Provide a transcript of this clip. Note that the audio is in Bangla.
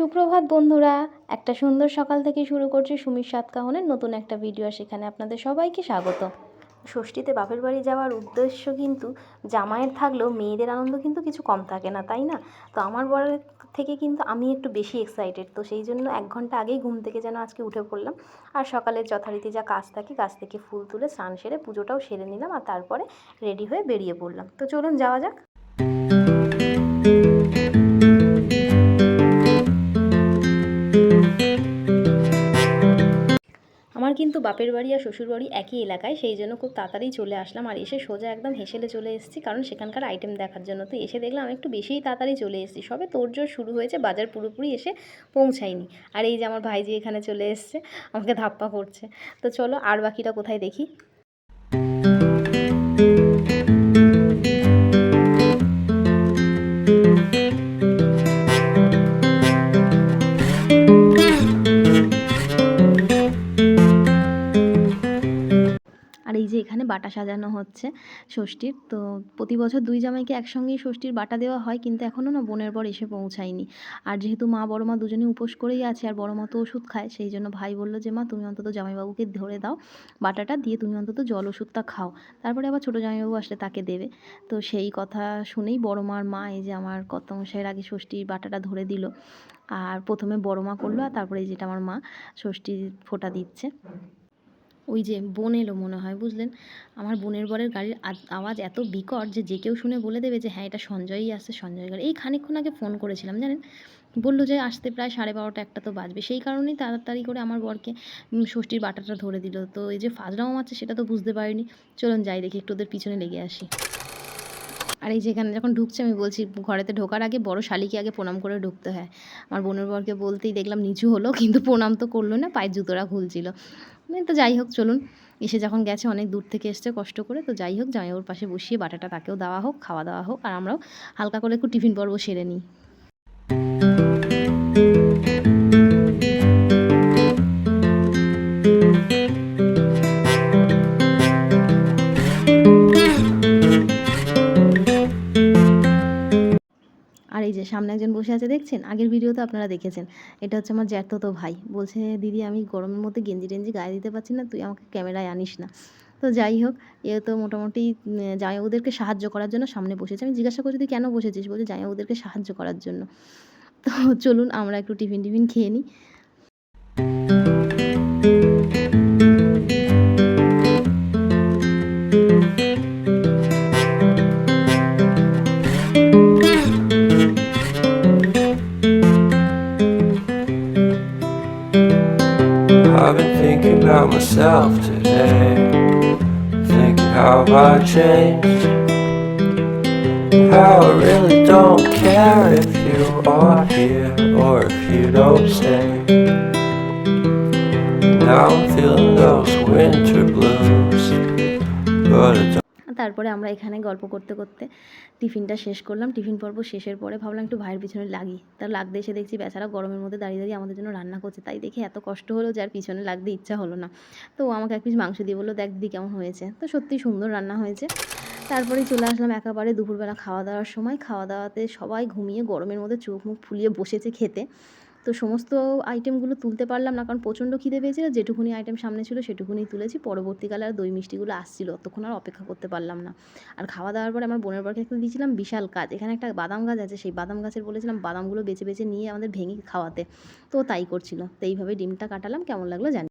সুপ্রভাত বন্ধুরা, একটা সুন্দর সকাল থেকে শুরু করছি সুমির সাতকাহনের নতুন একটা ভিডিও সেখানে আপনাদের সবাইকে স্বাগত। ষষ্ঠীতে বাপের বাড়ি যাওয়ার উদ্দেশ্য কিন্তু জামাইয়ের থাকলেও মেয়েদের আনন্দ কিন্তু কিছু কম থাকে না, তাই না? তো আমার বরের থেকে কিন্তু আমি একটু বেশি এক্সাইটেড তো সেই জন্য এক ঘণ্টা আগেই ঘুম থেকে যেন আজকে উঠে পড়লাম। আর সকালের যথারীতি যা কাজ থাকে কাজ থেকে ফুল তুলে স্নান সেরে পুজোটাও সেরে নিলাম আর তারপরে রেডি হয়ে বেরিয়ে পড়লাম। তো চলুন যাওয়া যাক। কিন্তু বাপের বাড়ি আর শ্বশুর বাড়ি একই এলাকায়, সেই জন্য খুব তাড়াতাড়ি চলে আসলাম আর এসে সোজা একদম হেসেলে চলে এসেছি, কারণ সেখানকার আইটেম দেখার জন্য। তো এসে দেখলাম একটু বেশিই তাড়াতাড়ি চলে এসেছি। সবে তোরজোর শুরু হয়েছে, বাজার পুরোপুরি এসে পৌঁছায়নি। আর এই যে আমার ভাইজি এখানে চলে এসছে, আমাকে ধাপ্পা করছে। তো চলো আর বাকিটা কোথায় দেখি? এখানে বাটা সাজানো হচ্ছে ষষ্ঠীর। তো প্রতি বছর দুই জামাইকে একসঙ্গেই ষষ্ঠীর বাটা দেওয়া হয়, কিন্তু এখনও না বোনের বর এসে পৌঁছায়নি। আর যেহেতু মা, বড় মা দুজনে উপোস করেই আছে আর বড় মা তো ওষুধ খায়, সেই জন্য ভাই বলল যে, মা, তুমি অন্তত জামাইবাবুকে ধরে দাও, বাটাটা দিয়ে তুমি অন্তত জল ওষুধটা খাও। তারপরে আবার ছোটো জামাইবাবু আসলে তাকে দেবে। তো সেই কথা শুনেই বড় মার মা, এই যে আমার কত মশাইয়ের আগে ষষ্ঠীর বাটাটা ধরে দিল। আর প্রথমে বড় মা করল আর তারপরে যেটা আমার মা ষষ্ঠীর ফোঁটা দিচ্ছে। ওই যে বোন এলো মনে হয়, বুঝলেন? আমার বোনের বরের গাড়ির আওয়াজ এত বিকট যে যে কেউ শুনে বলে দেবে যে হ্যাঁ এটা সঞ্জয়ই আসছে সঞ্জয় গাড়ি এই খানিকক্ষণ আগে ফোন করেছিলাম, জানেন? বলল যে, আসতে প্রায় সাড়ে বারোটা, একটা তো বাজবে। সেই কারণেই তাড়াতাড়ি করে আমার বরকে ষষ্ঠীর বাটাটা ধরে দিল। তো এই যে ফাজলামো মারছে সেটা তো বুঝতে পারিনি। চলুন যাই দেখি, একটু ওদের পিছনে লেগে আসি। আর এই যেখানে যখন ঢুকছে, আমি বলছি, ঘরেতে ঢোকার আগে বড় শালিকে আগে প্রণাম করে ঢুকতে হয়। আমার বোনের বরকে বলতেই দেখলাম নিচু হলো, কিন্তু প্রণাম তো করল না, পায়ের জুতোরা খুলছিল। তো যাই হোক, চলুন। এসে যখন গেছে, অনেক দূর থেকে এসছে কষ্ট করে, তো যাই হোক জামাইবাবুর পাশে বসিয়ে বাটাটা তাকেও দেওয়া হোক, খাওয়া দাওয়া হোক, আর আমরাও হালকা করে একটু টিফিন পর্ব সেরে নিই। সামনে একজন বসে আছে, দেখছেন? আগের ভিডিও তো আপনারা দেখেছেন। এটা হচ্ছে আমার জ্যাঠতো ভাই। বলছে, দিদি, আমি গরমের মধ্যে গেঞ্জি টেঞ্জি গায়ে দিতে পারছি না, তুই আমাকে ক্যামেরায় আনিস না। তো যাই হোক, এ তো মোটামুটি ওদেরকে সাহায্য করার জন্য সামনে বসেছে। আমি জিজ্ঞাসা করছি তুই কেন বসেছিস? বলছে ওদেরকে সাহায্য করার জন্য। তো চলুন, আমরা একটু টিফিন টিফিন খেয়ে নিই। I've been thinking about myself today. Thinking how I changed. How I really don't care if you are here or if you don't stay. Now I'm feeling those winter blues. But I don't. তারপরে আমরা এখানে গল্প করতে করতে টিফিনটা শেষ করলাম। টিফিন পর্ব শেষের পরে ভাবলাম একটু ভাইয়ের পিছনে লাগি। তার লাগতে এসে দেখছি বেচারা গরমের মধ্যে দাঁড়িয়ে দাঁড়িয়ে আমাদের জন্য রান্না করছে। তাই দেখে এত কষ্ট হলো যে আর পিছনে লাগতে ইচ্ছা হলো না। তো ও আমাকে এক পিস মাংস দিয়ে বলল, দেখ দিদি কেমন হয়েছে? তো সত্যি সুন্দর রান্না হয়েছে। তারপরেই চলে আসলাম একেবারে দুপুরবেলা খাওয়া দাওয়ার সময়। খাওয়া দাওয়াতে সবাই ঘুমিয়ে গরমের মধ্যে চোখ মুখ ফুলিয়ে বসেছে খেতে। তো সমস্ত আইটেমগুলো তুলতে পারলাম না, কারণ প্রচণ্ড খিদে পেয়েছিল, যেটুকুনি আইটেম সামনে ছিল সেটুকুনি তুলেছি, পরবর্তীকালে আর দই মিষ্টিগুলো আসছিল, ততক্ষণ আর অপেক্ষা করতে পারলাম না। আর খাওয়া দাওয়ার পরে আমার বোনের বরকে একটা দিয়েছিলাম বিশাল কাজ, এখানে একটা বাদাম গাছ আছে, সেই বাদাম গাছের বলেছিলাম বাদামগুলো বেছে বেছে নিয়ে আমাদের ভেঙে খাওয়াতে, তো তাই করছিল, তো এইভাবে ডিমটা কাটালাম, কেমন লাগল জানি